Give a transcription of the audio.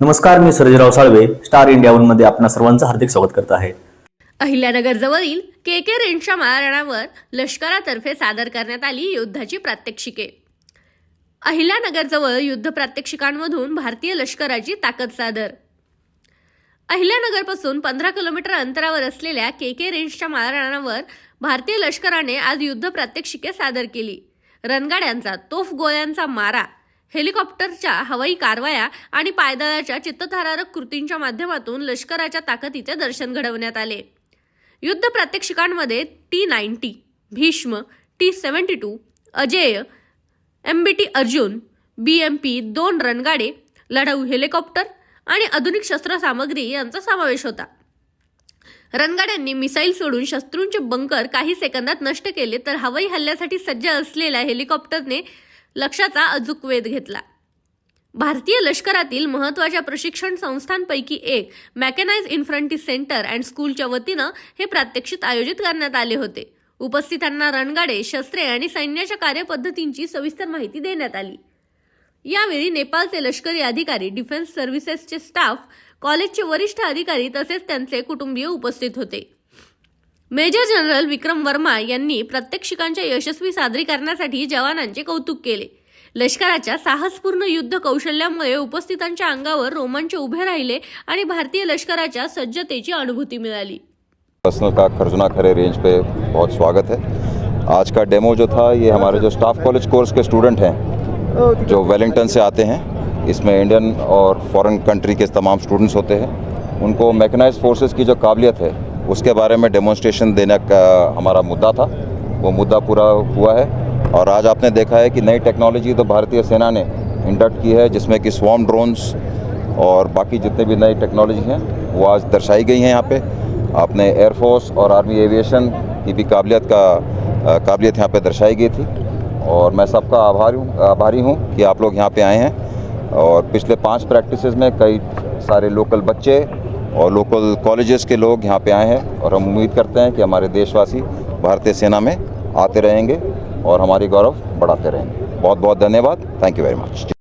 नमस्कार मी Sarjerao Salve star India वनमध्ये आपणा सर्वांचं हार्दिक स्वागत करत आहे. अहिल्यानगर जवळील के के रेंजच्या माळरानावर लष्करातर्फे सादर करण्यात आली युद्धाची प्रात्यक्षिके. अहिल्यानगरजवळ युद्ध प्रात्यक्षिकांमधून भारतीय लष्कराची ताकद सादर. अहिल्यानगरपासून पंधरा किलोमीटर अंतरावर असलेल्या के के रेंजच्या माळरानावर भारतीय लष्कराने आज युद्ध प्रात्यक्षिके सादर केली. रणगाड्यांचा तोफ गोळ्यांचा मारा हेलिकॉप्टरच्या हवाई कारवाया आणि पायदळाच्या चित्तथरारक कृतींच्या माध्यमातून लष्कराच्या ताकदीचे दर्शन घडवण्यात आले. युद्ध प्रात्यक्षिकांमध्ये T ninety Bhishma T seventy two Ajeya M B T Arjun B M P दोन रणगाडे लढाऊ हेलिकॉप्टर आणि आधुनिक शस्त्रसामग्री यांचा समावेश होता. रणगाड्यांनी मिसाईल सोडून शत्रूंचे बंकर काही सेकंदात नष्ट केले तर हवाई हल्ल्यासाठी सज्ज असलेल्या हेलिकॉप्टरने लक्षाचा अचूक वेध घेतला. भारतीय लष्करातील महत्त्वाच्या प्रशिक्षण संस्थांपैकी एक मॅकॅनाइज इन्फ्रंटी सेंटर अँड स्कूलच्या वतीनं हे प्रात्यक्षिक आयोजित करण्यात आले होते. उपस्थितांना रणगाडे शस्त्रे आणि सैन्याच्या कार्यपद्धतींची सविस्तर माहिती देण्यात आली. यावेळी नेपाळचे लष्करी अधिकारी डिफेन्स सर्व्हिसेसचे स्टाफ कॉलेजचे वरिष्ठ अधिकारी तसेच त्यांचे कुटुंबीय उपस्थित होते. मेजर जनरल विक्रम वर्मा यांनी प्रात्यक्षिकांच्या यशस्वी सादरीकरणासाठी जवानांचे कौतुक केले. लष्कराच्या साहसपूर्ण युद्ध कौशल्यामुळे उपस्थितांच्या अंगावर रोमांच उभे राहिले आणि भारतीय लष्कराच्या सज्जतेची अनुभूती मिळाली. पर्सनल का खरजुना खरे रेंज पे बहुत स्वागत है। आज का डेमो जो था ये हमारे जो स्टाफ कॉलेज कोर्स के स्टूडेंट हैं जो वेलिंगटन से आते हैं इसमें इंडियन और फॉरेन कंट्री के तमाम स्टूडेंट्स होते हैं उनको मैकेनाइज फोर्सेस की जो काबिलियत है उसके बारे में डेमोन्स्ट्रेशन देने का हमारा मुद्दा था। वो मुद्दा पूरा हुआ है। और आज आपने देखा है कि नई टेक्नोलॉजी तो भारतीय सेना ने इंडक्ट की है, जिसमें कि स्वॉम ड्रोन्स और बाकी जितने भी नई टेक्नोलॉजी हैं, वो आज दर्शाई गई हैं यहाँ पे। आपने एयरफोर्स और आर्मी एविएशन की भी काबिलियत का काबिलियत यहाँ पे दर्शाई गई थी। और मैं सबका आभारी हूँ आभारी हूँ कि आप लोग यहाँ पे आए हैं। और पिछले पाँच प्रैक्टिसेस में कई सारे लोकल बच्चे और लोकल कॉलेजेस के लोग यहाँ पे आए हैं और हम उम्मीद करते हैं कि हमारे देशवासी भारतीय सेना में आते रहेंगे और हमारी गौरव बढ़ाते रहेंगे। बहुत बहुत धन्यवाद। Thank you very much